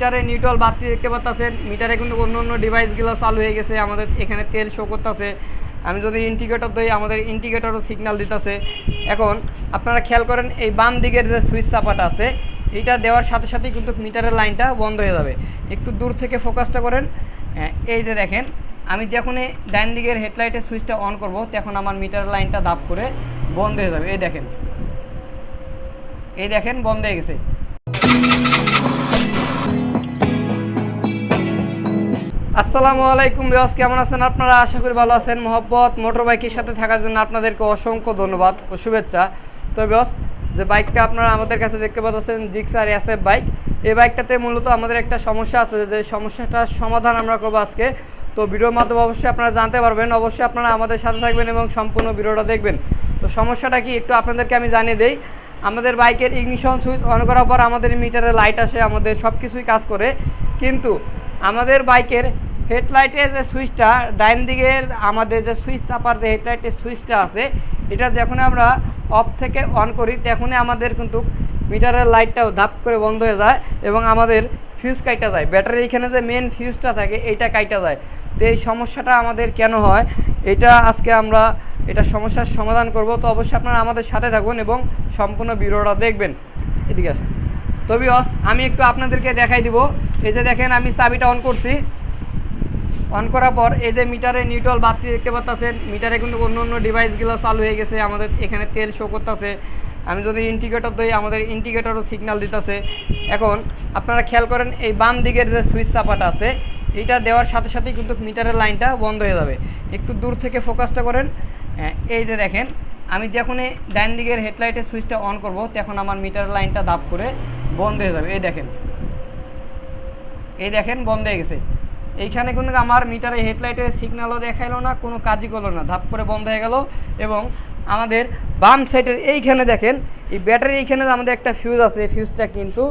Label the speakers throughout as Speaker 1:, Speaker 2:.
Speaker 1: মিটারে নিউট্রাল বাতি দেখতে পাচ্ছেন মিটারে কিন্তু অন্য অন্য ডিভাইসগুলো চালু হয়ে গেছে, আমাদের এখানে তেল শো করতেছে। আমি যদি ইন্ডিকেটর দিই, আমাদের ইন্ডিকেটরও সিগন্যাল দিতেছে। এখন আপনারা খেয়াল করেন, এই বাম দিকের যে সুইচ চাপাটা আছে, এইটা দেওয়ার সাথে সাথেই কিন্তু মিটারের লাইনটা বন্ধ হয়ে যাবে। একটু দূর থেকে ফোকাসটা করেন। এই যে দেখেন, আমি যখনই ডাইন দিকের হেডলাইটের সুইচটা অন করব, তখন আমার মিটারের লাইনটা দাপ করে বন্ধ হয়ে যাবে। এই দেখেন। এই দেখেন, বন্ধ হয়ে গেছে। আসসালামু আলাইকুম বিয়াস কেমন আছেন আপনারা? আশা করি ভালো আছেন। মোহব্বত মোটর বাইকের সাথে থাকার জন্য আপনাদেরকে অসংখ্য ধন্যবাদ ও শুভেচ্ছা। তো বিয়াস যে বাইকটা আপনারা আমাদের কাছে দেখতে পাচ্ছেন জিক্সার এসএফ বাইক, এই বাইকটাতে মূলত আমাদের একটা সমস্যা আছে যে সমস্যাটার সমাধান আমরা করব আজকে। তো ভিডিওর মাধ্যমে অবশ্যই আপনারা জানতে পারবেন, অবশ্যই আপনারা আমাদের সাথে থাকবেন এবং সম্পূর্ণ ভিডিওটা দেখবেন। তো সমস্যাটা কি একটু আপনাদেরকে আমি জানিয়ে দেই। আমাদের বাইকের ইগনিশন সুইচ অন করার পর আমাদের মিটারে লাইট আসে, আমাদের সব কিছুই কাজ করে। কিন্তু আমাদের বাইকের হেডলাইটের যে সুইচটা, ডাইন দিকের আমাদের যে সুইচ চাপার যে হেডলাইটের সুইচটা আছে, এটা যখন আমরা অফ থেকে অন করি, তখনই আমাদের কিন্তু মিটারের লাইটটাও ধাপ করে বন্ধ হয়ে যায় এবং আমাদের ফিউজ কাইটা যায়। ব্যাটারি এখানে যে মেন ফিউজটা থাকে, এইটা কাইটা যায়। তো এই সমস্যাটা আমাদের কেন হয়? এটা আজকে আমরা এটা সমস্যার সমাধান করব। তো অবশ্যই আপনারা আমাদের সাথে থাকুন এবং সম্পূর্ণ ভিডিওটা দেখবেন। এদিকে আসুন। তো বিয়স আমি একটু আপনাদেরকে দেখাই দিব। এই যে দেখেন, আমি চাবিটা অন করছি। অন করার পর এই যে মিটারে নিউট্রাল বাতি দেখতে পাচ্ছেন মিটারে কিন্তু অন্য অন্য ডিভাইসগুলো চালু হয়ে গেছে, আমাদের এখানে তেল শো করতেছে। আমি যদি ইন্ডিকেটর দিই, আমাদের ইন্ডিকেটরও সিগন্যাল দিতেছে। এখন আপনারা খেয়াল করেন, এই বাম দিকের যে সুইচ চাপাটা আছে এইটা দেওয়ার সাথে সাথেই কিন্তু মিটারের লাইনটা বন্ধ হয়ে যাবে। একটু দূর থেকে ফোকাসটা করেন। এই যে দেখেন, আমি যখনই ডাইন দিকের হেডলাইটের সুইচটা অন করব, তখন আমার মিটারের লাইনটা দাপ করে বন্ধ হয়ে যাবে। এই দেখেন। এই দেখেন, বন্ধ হয়ে গেছে। এইখানে কিন্তু আমার মিটারে হেডলাইটের সিগন্যালও দেখাইলো না, কোনো কাজই করল না। ধাপ করে বন্ধ হয়ে গেল এবং আমাদের বাম সাইডের এইখানে দেখেন, এই ব্যাটারি এইখানে আমাদের একটা ফিউজ আছে, এই ফিউজটা কিন্তু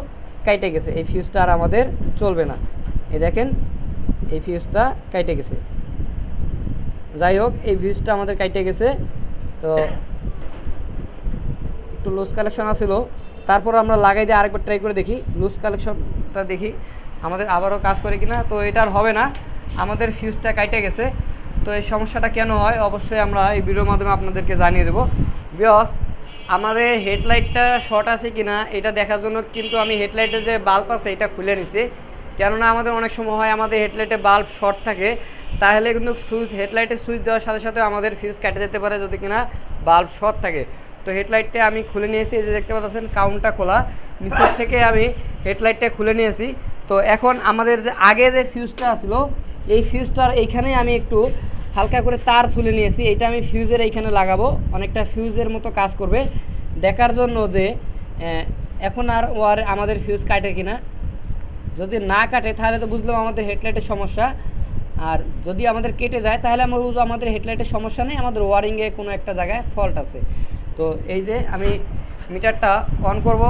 Speaker 1: কাইটে গেছে। এই ফিউজটা আর আমাদের চলবে না। এই দেখেন, এই ফিউজটা কাইটে গেছে। যাই হোক, এই ফিউজটা আমাদের কাইটে গেছে। তো একটু লুজ কালেকশন আছিল। তারপর আমরা লাগাই দিয়ে আরেকবার ট্রাই করে দেখি। লুজ কালেকশনটা দেখি। আমাদের আবারও কাজ করে কিনা, তো এটা আর হবে না। আমাদের ফিউজটা কাইটে গেছে। তো এই সমস্যাটা কেন হয়? অবশ্যই আমরা এই ভিডিওর মাধ্যমে আপনাদেরকে জানিয়ে দেবো। বিয়স আমাদের হেডলাইটটা শর্ট আছে কিনা, এটা দেখার জন্য কিন্তু আমি হেডলাইটের যে বাল্ব আছে, এটা খুলে নিছি। কেননা আমাদের অনেক সময় হয়, আমাদের হেডলাইটে বাল্ব শর্ট থাকে। তাহলে কিন্তু সুইচ হেডলাইটের সুইচ দেওয়ার সাথে সাথে আমাদের ফিউজ কেটে যেতে পারে যদি কিনা বাল্ব শর্ট থাকে। তো হেডলাইটটা আমি খুলে নিয়েছি, এই যে দেখতে পাচ্ছেন কাউন্টটা খোলা। নিচের থেকে আমি হেডলাইটটা খুলে নিয়েছি। তো এখন আমাদের যে আগে যে ফিউজটা আসলো, এই ফিউজটার এইখানেই আমি একটু হালকা করে তার ছুলে নিয়েছি। এটা আমি ফিউজের এইখানে লাগাবো। অনেকটা ফিউজের মতো কাজ করবে। দেখার জন্য যে এখন আর ওয়ার আমাদের ফিউজ কাটে কিনা। যদি না কাটে, তাহলে তো বুঝলাম আমাদের হেডলাইটের সমস্যা। আর যদি আমাদের কেটে যায়, তাহলে আমরা বুঝব আমাদের হেডলাইটের সমস্যা নেই। আমাদের ওয়ারিংয়ে কোনো একটা জায়গায় ফল্ট আছে। তো এই যে আমি মিটারটা অন করব।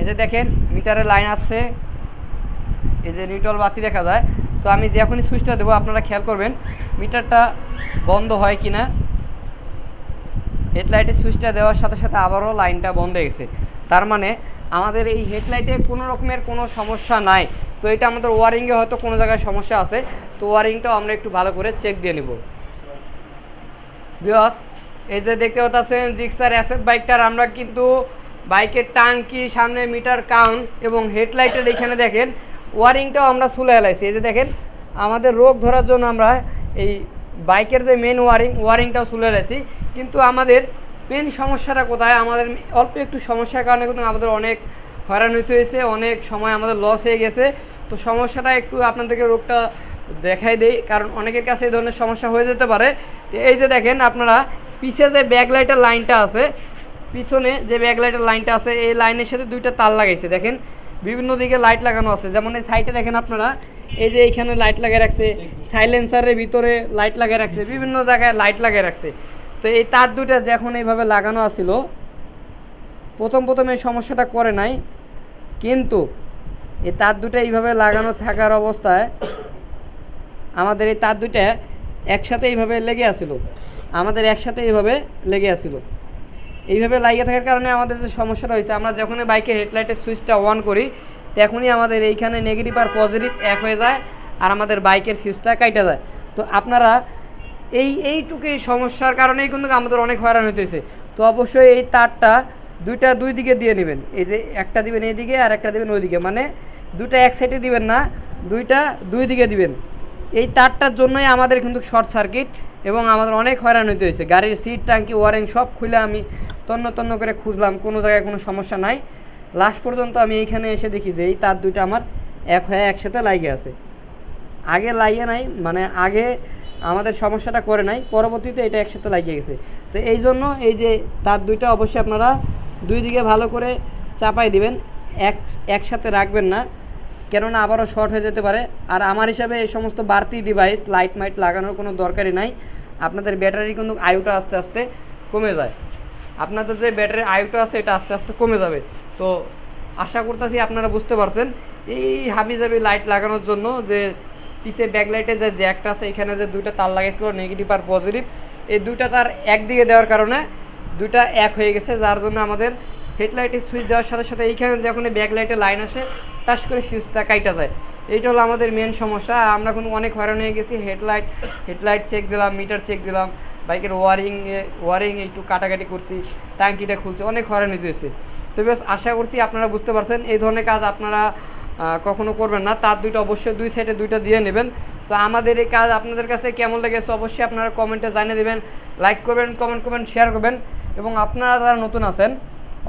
Speaker 1: এই যে দেখেন মিটারের লাইন আসছে। এই যে নিউট্রাল বাতি দেখা যায়, তো আমি যখনই সুইচটা দেবো, আপনারা খেয়াল করবেন, মিটারটা বন্ধ হয় কি না হেডলাইটের সুইচটা দেওয়ার সাথে সাথে আবারও লাইনটা বন্ধ হয়ে গেছে। তার মানে আমাদের এই হেডলাইটে কোনো রকমের কোনো সমস্যা নাই। তো এটা আমাদের ওয়ারিংয়ে হয়তো কোনো জায়গায় সমস্যা আছে। তো ওয়ারিংটাও আমরা একটু ভালো করে চেক দিয়ে নেব। বিয়স এই যে দেখতে পাচ্ছেন জিক্সার অ্যাসেট বাইকটার আমরা কিন্তু বাইকের টাঙ্কি সামনে মিটার কাউন্ট এবং হেডলাইটের এখানে দেখেন ওয়ারিংটাও আমরা সুলে এলাইছি। এই যে দেখেন, আমাদের রোগ ধরার জন্য আমরা এই বাইকের যে মেন ওয়ারিং, ওয়ারিংটাও সুলে এলাইছি। কিন্তু আমাদের মেন সমস্যাটা কোথায়? আমাদের অল্প একটু সমস্যার কারণে কিন্তু আমাদের অনেক হয়রান হইতে হয়েছে, অনেক সময় আমাদের লস হয়ে গেছে। তো সমস্যাটা একটু আপনাদেরকে রোগটা দেখাই দেই, কারণ অনেকের কাছে এই ধরনের সমস্যা হয়ে যেতে পারে। তো এই যে দেখেন, আপনারা পিছে যে ব্যাকলাইটের লাইনটা আছে, পিছনে যে ব্যাকলাইটের লাইনটা আছে, এই লাইনের সাথে দুইটা তার লাগাইছে। দেখেন বিভিন্ন দিকে লাইট লাগানো আছে। যেমন এই সাইটে দেখেন আপনারা, এই যে এইখানে লাইট লাগিয়ে রাখছে সাইলেন্সারের ভিতরে লাইট লাগিয়ে রাখছে, বিভিন্ন জায়গায় লাইট লাগিয়ে রাখছে। তো এই তার দুইটা যখন এইভাবে লাগানো আছিল, প্রথম প্রথম এই সমস্যাটা করে নাই। কিন্তু এই তার দুটা এইভাবে লাগানো থাকার অবস্থায় আমাদের এই তার দুটা একসাথে এইভাবে লেগে আসিল আমাদের একসাথে এইভাবে লেগে আসিল এইভাবে লাগিয়ে থাকার কারণে আমাদের যে সমস্যাটা হয়েছে, আমরা যখনই বাইকের হেডলাইটের সুইচটা অন করি, তখনই আমাদের এইখানে নেগেটিভ আর পজিটিভ এক হয়ে যায় আর আমাদের বাইকের ফিউজটা কাইটা যায়। তো আপনারা এই এইটুকুই সমস্যার কারণেই কিন্তু আমাদের অনেক হয়রান হয়েছে তো অবশ্যই এই তারটা দুইটা দুই দিকে দিয়ে নেবেন। এই যে একটা দিবেন এইদিকে আর একটা দিবেন ওইদিকে। মানে দুইটা এক সাইডে দিবেন না, দুইটা দুই দিকে দিবেন। এই তারটার জন্যই আমাদের কিন্তু শর্ট সার্কিট এবং আমাদের অনেক হয়রান হইতে হয়েছে গাড়ির সিট ট্যাঙ্কি ওয়ারিং সব খুলে আমি তন্ন তন্ন করে খুঁজলাম, কোনো জায়গায় কোনো সমস্যা নাই। লাস্ট পর্যন্ত আমি এইখানে এসে দেখি যে এই তার দুইটা আমার এক হয়ে একসাথে লাগে আছে। আগে লাগিয়ে নাই মানে আগে আমাদের সমস্যাটা করে নাই, পরবর্তীতে এটা একসাথে লাগিয়ে গেছে। তো এই জন্য এই যে তার দুইটা অবশ্যই আপনারা দুই দিকে ভালো করে চাপাই দিবেন, এক, একসাথে রাখবেন না। কেননা আবারও শর্ট হয়ে যেতে পারে। আর আমার হিসাবে এই সমস্ত বাড়তি ডিভাইস লাইট মাইট লাগানোর কোনো দরকারই নাই। আপনাদের ব্যাটারি কিন্তু আয়ুটা আস্তে আস্তে কমে যায়। আপনাদের যে ব্যাটারির আয়ুটা আছে, এটা আস্তে আস্তে কমে যাবে। তো আশা করতেছি আপনারা বুঝতে পারছেন। এই হাবি হাবিজাবি লাইট লাগানোর জন্য যে পিছে ব্যাকলাইটে যে জ্যাকটা আছে, এখানে যে দুইটা তার লাগাইছিল নেগেটিভ আর পজিটিভ এই দুইটা তার একদিকে দেওয়ার কারণে দুইটা এক হয়ে গেছে। যার জন্য আমাদের হেডলাইটের সুইচ দেওয়ার সাথে সাথে এইখানে যখন ব্যাকলাইটে লাইন আসে টাচ করে ফিউজটা কাইটা যায়। এইটা হলো আমাদের মেন সমস্যা। আমরা কিন্তু অনেক হয়রান হয়ে গেছি। হেডলাইট হেডলাইট চেক দিলাম মিটার চেক দিলাম, বাইকের ওয়ারিং ওয়ারিং একটু কাটাকাটি করছি, ট্যাঙ্কিটা খুলছে, অনেক হয়রানি হয়েছে। তো বেশ আশা করছি আপনারা বুঝতে পারছেন, এই ধরনের কাজ আপনারা কখনো করবেন না। তার দুইটা অবশ্যই দুই সাইডে দুইটা দিয়ে নেবেন। তো আমাদের এই কাজ আপনাদের কাছে কেমন লেগেছে অবশ্যই আপনারা কমেন্টে জানিয়ে দেবেন। লাইক করবেন কমেন্ট করবেন শেয়ার করবেন। এবং আপনারা যারা নতুন আছেন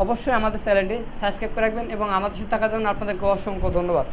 Speaker 1: অবশ্যই আমাদের চ্যানেলটি সাবস্ক্রাইব করে রাখবেন এবং আমাদের সাথে থাকার জন্য আপনাদেরকে অসংখ্য ধন্যবাদ।